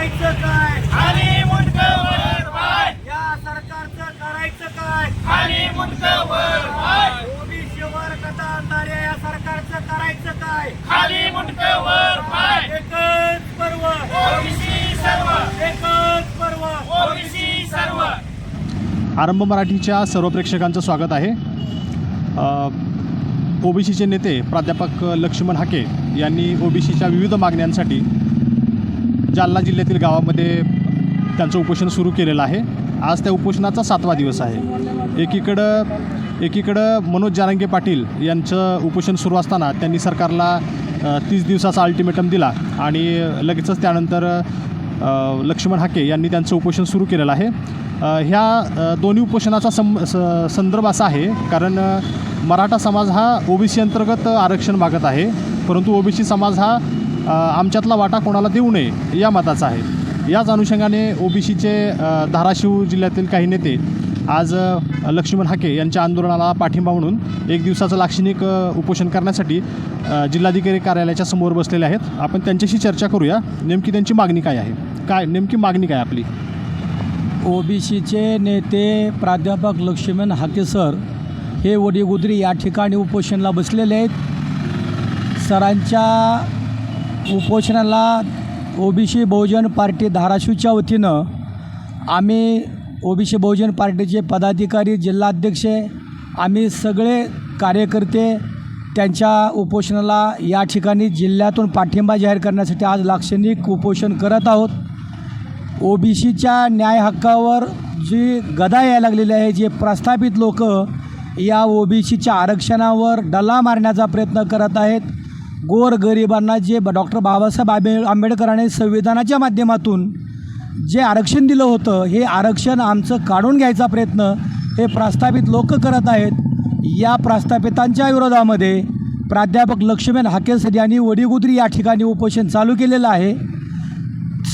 करायचं काय? खाली पाय. या सरकारचं करायचं काय? खाली मुंडक वर पाय ओबीसीवर कथा आणणाऱ्या या सरकारचं करायचं काय? खाली पाय. एकच पर्व. ओबीसी सर्व. एकच पर्व. ओबीसी सर्व. आरंभ मराठीच्या सर्व प्रेक्षकांचं स्वागत आहे. ओबीसीचे नेते प्राध्यापक लक्ष्मण हाके यांनी ओबीसीच्या विविध मागण्यांसाठी जालना जिल्ह्यातील गावामध्ये त्यांचं उपोषण सुरू केलेलं आहे. आज त्या उपोषणाचा सातवा दिवस आहे. एकीकडं एकीकडं मनोज जारंगे पाटील यांचं उपोषण सुरू असताना त्यांनी सरकारला तीस दिवसाचा अल्टिमेटम दिला आणि लगेचच त्यानंतर लक्ष्मण हाके यांनी त्यांचं उपोषण सुरू केलेलं आहे. ह्या दोन्ही उपोषणाचा सं स संदर्भ असा आहे कारण मराठा समाज हा ओबीसी अंतर्गत आरक्षण मागत आहे. परंतु ओबीसी समाज हा आमच्यातला वाटा कोणाला देऊ नये या मताचा आहे. याच अनुषंगाने ओबीसीचे धाराशिव जिल्ह्यातील काही नेते आज लक्ष्मण हाके यांच्या आंदोलनाला पाठिंबा म्हणून एक दिवसाचं लाक्षणिक उपोषण करण्यासाठी जिल्हाधिकारी कार्यालयाच्या समोर बसलेले आहेत. आपण त्यांच्याशी चर्चा करूया. नेमकी त्यांची मागणी काय आहे? काय नेमकी मागणी काय आपली? ओबीसीचे नेते प्राध्यापक लक्ष्मण हाके सर हे वडीगुद्री या ठिकाणी उपोषणाला बसलेले आहेत. सरांच्या उपोषणाला ओबीसी बहुजन पार्टी धाराशिवच्या वतीनं आम्ही ओबीसी बहुजन पार्टीचे पदाधिकारी जिल्हाध्यक्ष आम्ही सगळे कार्यकर्ते त्यांच्या उपोषणाला या ठिकाणी जिल्ह्यातून पाठिंबा जाहीर करण्यासाठी आज लाक्षणिक उपोषण करत आहोत. ओबीसीच्या न्याय हक्कावर जी गदा यायला लागलेली आहे जे प्रस्थापित लोक या ओबीसीच्या आरक्षणावर डल्ला मारण्याचा प्रयत्न करत आहेत. गोर गरिबांना जे डॉक्टर बाबासाहेब आंबे आंबेडकरांनी संविधानाच्या माध्यमातून जे आरक्षण दिलं होतं हे आरक्षण आमचं काढून घ्यायचा प्रयत्न हे प्रस्थापित लोक करत आहेत. या प्रस्थापितांच्या विरोधामध्ये प्राध्यापक लक्ष्मण हाकेसर यांनी वडीगुद्री या ठिकाणी उपोषण चालू केलेलं आहे.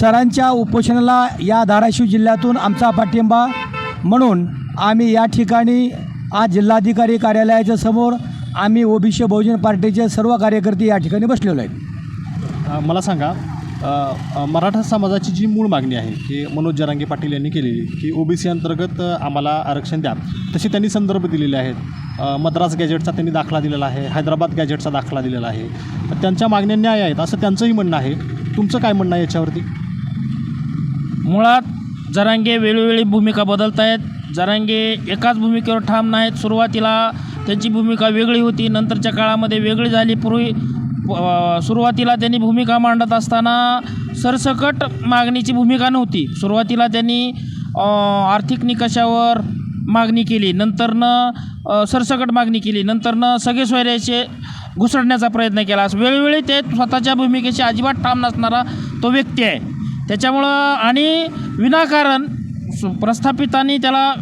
सरांच्या उपोषणाला या धाराशिव जिल्ह्यातून आमचा पाठिंबा म्हणून आम्ही या ठिकाणी आज जिल्हाधिकारी कार्यालयाच्या समोर आम्ही ओबीसी बहुजन पार्टीचे सर्व कार्यकर्ते या ठिकाणी बसलेलो आहेत. मला सांगा मराठा समाजाची जी मूळ मागणी आहे की मनोज जरांगे पाटील यांनी केलेली की ओबीसी अंतर्गत आम्हाला आरक्षण द्या तसे त्यांनी संदर्भ दिलेले आहेत. मद्रास गॅजेटचा त्यांनी दाखला दिलेला आहे हैदराबाद गॅजेटचा दाखला दिलेला आहे. तर त्यांच्या मागण्या न्याय आहेत असं त्यांचंही म्हणणं आहे. तुमचं काय म्हणणं आहे याच्यावरती? मुळात जरांगे वेळोवेळी भूमिका बदलत आहेत जरांगे एकाच भूमिकेवर ठाम नाहीत. सुरुवातीला त्यांची भूमिका वेगळी होती. नंतरच्या काळामध्ये वेगळी झाली. पूर्वी सुरुवातीला त्यांनी भूमिका मांडत असताना सरसकट मागणीची भूमिका नव्हती. सुरुवातीला त्यांनी आर्थिक निकषावर मागणी केली. नंतरनं सरसकट मागणी केली. नंतरनं सगळे सोयऱ्याचे घुसडण्याचा प्रयत्न केला. असं वेळोवेळी ते स्वतःच्या भूमिकेशी अजिबात ठाम नसणारा तो व्यक्ती आहे. त्याच्यामुळं आणि विनाकारण प्रस्थापितांनी त्याला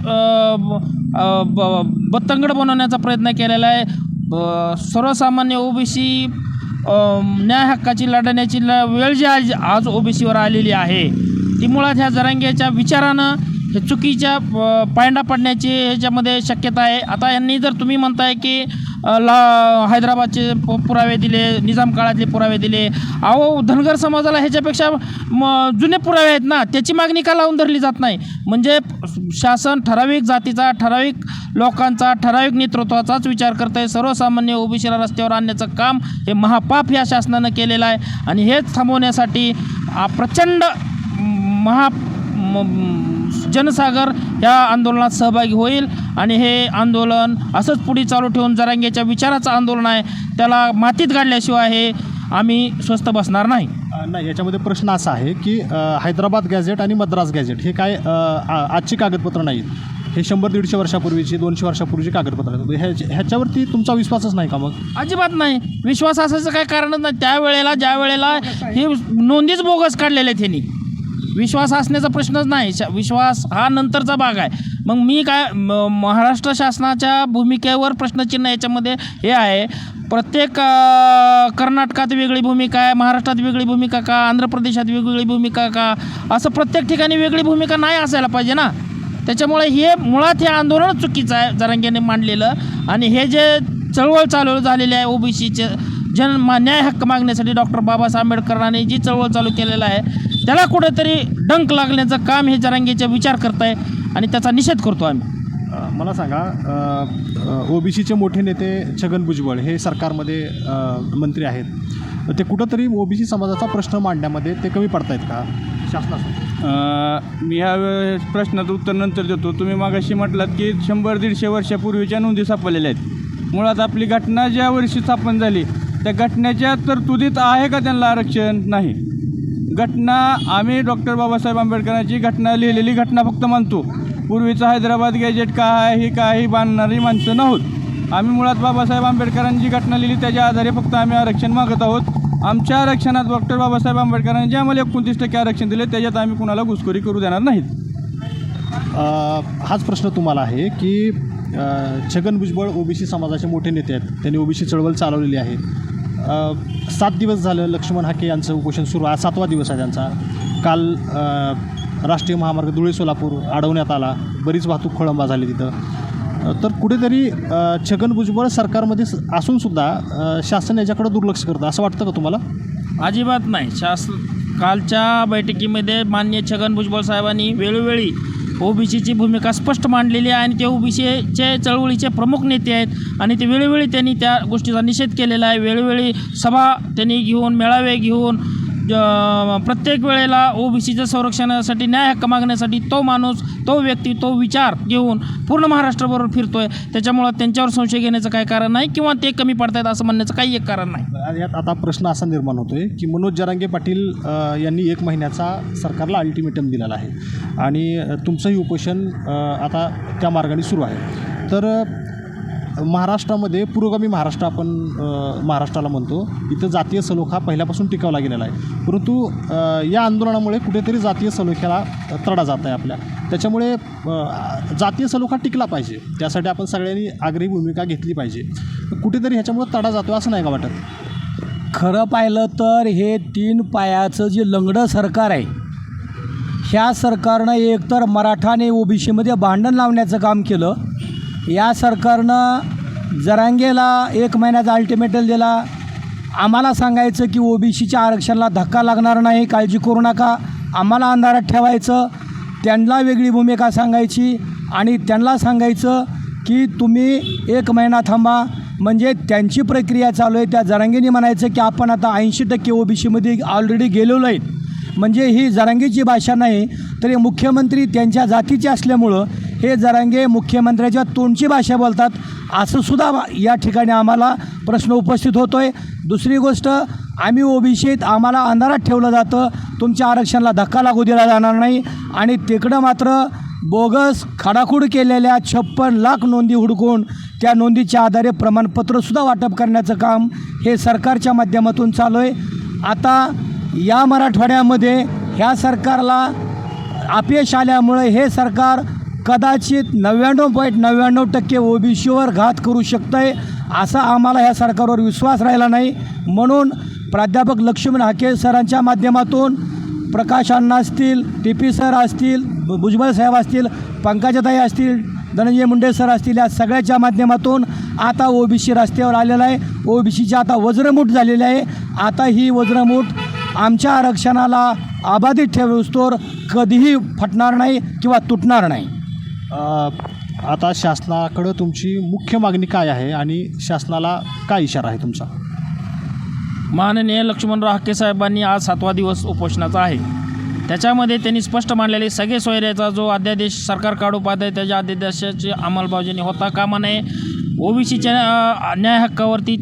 ब- बत्तंगड बनवण्याचा प्रयत्न केलेला आहे. ब- सर्वसामान्य ओबीसी न्याय हक्काची लढण्याची ल वेळ जी आज आज ओबीसीवर आलेली आहे ती मुळात ह्या जरांग्याच्या विचारानं हे चुकीच्या पायंडा पडण्याची ह्याच्यामध्ये शक्यता आहे. आता यांनी जर तुम्ही म्हणताय की ला हैदराबादचे प पुरावे दिले निजाम काळातले पुरावे दिले. अहो धनगर समाजाला ह्याच्यापेक्षा म जुने पुरावे आहेत ना त्याची मागणी का लावून धरली जात नाही? म्हणजे शासन ठराविक जातीचा ठराविक लोकांचा ठराविक नेतृत्वाचाच विचार करत आहे सर्वसामान्य ओबीसीला रस्त्यावर आणण्याचं काम हे महापाप या शासनानं केलेलं आहे. आणि हेच थांबवण्यासाठी प्रचंड महा जनसागर या आंदोलनात सहभागी होईल. आणि हे आंदोलन असंच पुढे चालू ठेवून जरांगेच्या विचाराचं आंदोलन आहे. त्याला मातीत गाडल्याशिवाय हे आम्ही स्वस्त बसणार नाही. नाही याच्यामध्ये प्रश्न असा आहे की हैदराबाद गॅझेट आणि मद्रास गॅझेट हे काय आजची कागदपत्र नाहीत. हे शंभर दीडशे वर्षापूर्वीची दोनशे वर्षापूर्वीची कागदपत्र आहेत. ह्या ह्याच्यावरती तुमचा विश्वासच नाही का मग? अजिबात नाही. विश्वास असायचं काही कारणच नाही. त्यावेळेला ज्या वेळेला हे नोंदीच बोगस काढलेल्या आहेत ह्यांनी. विश्वास असण्याचा प्रश्नच नाही. शा- विश्वास हा नंतरचा भाग आहे. मग मी काय म- महाराष्ट्र शासनाच्या भूमिकेवर प्रश्नचिन्ह याच्यामध्ये हे आहे. प्रत्येक कर्नाटकात वेगळी भूमिका आहे महाराष्ट्रात वेगळी भूमिका का आंध्र प्रदेशात वेगवेगळी भूमिका का? असं प्रत्येक ठिकाणी वेगळी भूमिका नाही असायला पाहिजे ना. त्याच्यामुळे हे मुळात हे आंदोलन चुकीचं आहे जरांगेने मांडलेलं. आणि हे जे चळवळ चालू झालेली आहे ओबीसीचे जन न्याय हक्क मागण्यासाठी डॉक्टर बाबासाहेब आंबेडकरांनी जी चळवळ चालू केलेलं आहे त्याला कुठेतरी डंक लागण्याचं काम हे जरांगेचा विचार करताय आणि त्याचा निषेध करतो आम्ही. अ, मला सांगा ओबीसीचे मोठे नेते छगन भुजबळ हे सरकारमध्ये अ, मंत्री आहेत. ते कुठंतरी ओबीसी समाजाचा प्रश्न मांडण्यामध्ये ते कमी पडतायत का? शासनासमोर अ, मी ह्या वेळेस प्रश्नाचं उत्तर नंतर देतो. तुम्ही मागाशी म्हटलात की शंभर दीडशे वर्षापूर्वीच्या नोंदी सापडलेल्या आहेत. मुळात आपली घटना ज्या वर्षी स्थापन झाली त्या घटनेच्या तरतुदीत आहे का त्यांना आरक्षण? नाही. घटना आम्ही डॉक्टर बाबासाहेब आंबेडकरांची घटना लिहिलेली घटना फक्त मानतो पूर्वीचं हैदराबाद गॅजेट काय आहे ही काय ही बांधणारी माणसं नव्हत. आम्ही मुळात बाबासाहेब आंबेडकरांची घटना लिहिली त्याच्या आधारे फक्त आम्ही आरक्षण मागत आहोत. आमच्या आरक्षणात डॉक्टर बाबासाहेब आंबेडकरांनी जे आम्हाला एकोणतीस टक्के आरक्षण दिले त्याच्यात आम्ही कुणाला घुसखोरी करू देणार नाहीत. हाच प्रश्न तुम्हाला आहे की छगन भुजबळ ओबीसी समाजाचे मोठे नेते आहेत. त्यांनी ओबीसी चळवळ चालवलेली आहे. सात दिवस झालं लक्ष्मण हाके यांचं उपोषण सुरू आहे. सातवा दिवस आहे त्यांचा. काल राष्ट्रीय महामार्ग धुळे सोलापूर अडवण्यात आला. बरीच वाहतूक खोळंबा झाली तिथं. तर कुठेतरी छगन भुजबळ सरकारमध्ये असूनसुद्धा शासन याच्याकडे दुर्लक्ष करतं. असं वाटतं का तुम्हाला? अजिबात नाही. शास कालच्या बैठकीमध्ये मान्य छगन भुजबळ साहेबांनी वेळोवेळी ओबीसीची भूमिका स्पष्ट मांडलेली आहे आणि ते ओबीसीचे चळवळीचे प्रमुख नेते आहेत आणि ते वेळोवेळी त्यांनी त्या गोष्टीचा निषेध केलेला आहे. वेळोवेळी सभा त्यांनी घेऊन मेळावे घेऊन प्रत्येक वेळेला ओबीसीच्या संरक्षणासाठी न्याय हक्क मागण्यासाठी तो माणूस तो व्यक्ती तो विचार घेऊन पूर्ण महाराष्ट्राबरोबर आहे त्याच्यामुळं त्यांच्यावर संशय घेण्याचं काही कारण नाही किंवा ते कमी पडतायत असं म्हणण्याचं काही एक कारण नाही. यात आता प्रश्न असा निर्माण होतोय की मनोज जरांगे पाटील यांनी एक महिन्याचा सरकारला अल्टिमेटम दिलेला आहे. आणि तुमचंही उपोषण आता त्या मार्गाने सुरू आहे. तर महाराष्ट्रामध्ये पुरोगामी महाराष्ट्र आपण महाराष्ट्राला म्हणतो. इथं जातीय सलोखा पहिल्यापासून टिकावला गेलेला आहे. परंतु या आंदोलनामुळे कुठेतरी जातीय सलोख्याला तडा जात आहे आपल्या. त्याच्यामुळे जातीय सलोखा टिकला पाहिजे. त्यासाठी आपण सगळ्यांनी आग्रही भूमिका घेतली पाहिजे. कुठेतरी ह्याच्यामुळे तडा जातो असं नाही का वाटत? खरं पाहिलं तर हे तीन पायाचं जे लंगडं सरकार आहे ह्या सरकारनं एकतर मराठा आणि ओबीसीमध्ये भांडण लावण्याचं काम केलं या सरकारनं जरांगेला एक महिन्याचा अल्टिमेटल दिला. आम्हाला सांगायचं की ओबीसीच्या आरक्षणाला धक्का लागणार नाही काळजी करू नका. आम्हाला अंधारात ठेवायचं. त्यांना वेगळी भूमिका सांगायची आणि त्यांना सांगायचं की तुम्ही एक महिना थांबा. म्हणजे त्यांची प्रक्रिया चालू आहे. त्या जरांगीने म्हणायचं की आपण आता ऐंशी टक्के ओबीसीमध्ये ऑलरेडी गेलेलो आहेत म्हणजे ही जरांगीची भाषा नाही तरी मुख्यमंत्री त्यांच्या जातीचे असल्यामुळं हे जरांगे मुख्यमंत्र्याच्या तोंडची भाषा बोलतात. असं सुद्धा या ठिकाणी आम्हाला प्रश्न उपस्थित होतो आहे दुसरी गोष्ट आम्ही ओबीसीत आम्हाला अंधारात ठेवलं जातं. तुमच्या आरक्षणाला धक्का लागू दिला जाणार नाही. आणि तिकडं मात्र बोगस खाडाखूड केलेल्या छप्पन लाख नोंदी हुडकून त्या नोंदीच्या आधारे प्रमाणपत्रसुद्धा वाटप करण्याचं काम हे सरकारच्या माध्यमातून चालू आहे आता या मराठवाड्यामध्ये ह्या सरकारला अपयश आल्यामुळे हे सरकार कदाचित नव्याण्णव पॉईंट नव्याण्णव टक्के ओबीसीवर घात करू शकतं आहे असा आम्हाला ह्या सरकारवर विश्वास राहिला नाही. म्हणून प्राध्यापक लक्ष्मण हाके सरांच्या माध्यमातून प्रकाश अण्णा असतील टी पी सर असतील भुजबळ साहेब असतील पंकजाताई असतील धनंजय मुंडे सर असतील या सगळ्याच्या माध्यमातून आता ओबीसी रस्त्यावर आलेला आहे. ओबीसीची आता वज्रमूठ झालेली आहे. आता ही वज्रमूठ आमच्या आरक्षणाला अबाधित ठेवस्तोवर कधीही फटणार नाही किंवा तुटणार नाही. आता शासनाकडं तुमची मुख्य मागणी काय आहे आणि शासनाला काय इशारा आहे तुमचा? माननीय लक्ष्मणराव हाके साहेबांनी आज सातवा दिवस उपोषणाचा आहे. त्याच्यामध्ये त्यांनी स्पष्ट मांडलेले सगळे सोयऱ्याचा जो अध्यादेश सरकार काढू पाहत आहे त्याच्या अध्यादेशाची अंमलबजावणी होता कामा नये. ओबीसीच्या न्याय हक्कावरती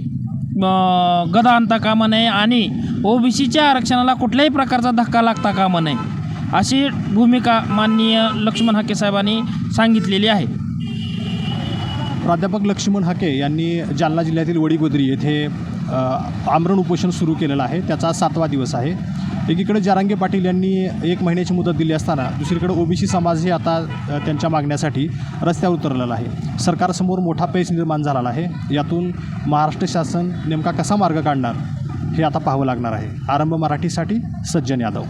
गदा आणता कामा नये आणि ओबीसीच्या आरक्षणाला कुठल्याही प्रकारचा धक्का लागता कामा नये. अशी भूमिका माननीय लक्ष्मण हाके साहेबांनी सांगितलेली आहे. प्राध्यापक लक्ष्मण हाके यांनी जालना जिल्ह्यातील वडीगोद्री येथे आमरण उपोषण सुरू केलेलं आहे. त्याचा सातवा दिवस आहे. एकीकडे जारांगे पाटील यांनी एक महिन्याची मुदत दिली असताना दुसरीकडे ओबीसी समाजही आता त्यांच्या मागण्यासाठी रस्त्यावर उतरलेला आहे. सरकारसमोर मोठा पेच निर्माण झालेला आहे. यातून महाराष्ट्र शासन नेमका कसा मार्ग काढणार हे आता पाहावं लागणार आहे. आरंभ मराठीसाठी सज्जन यादव.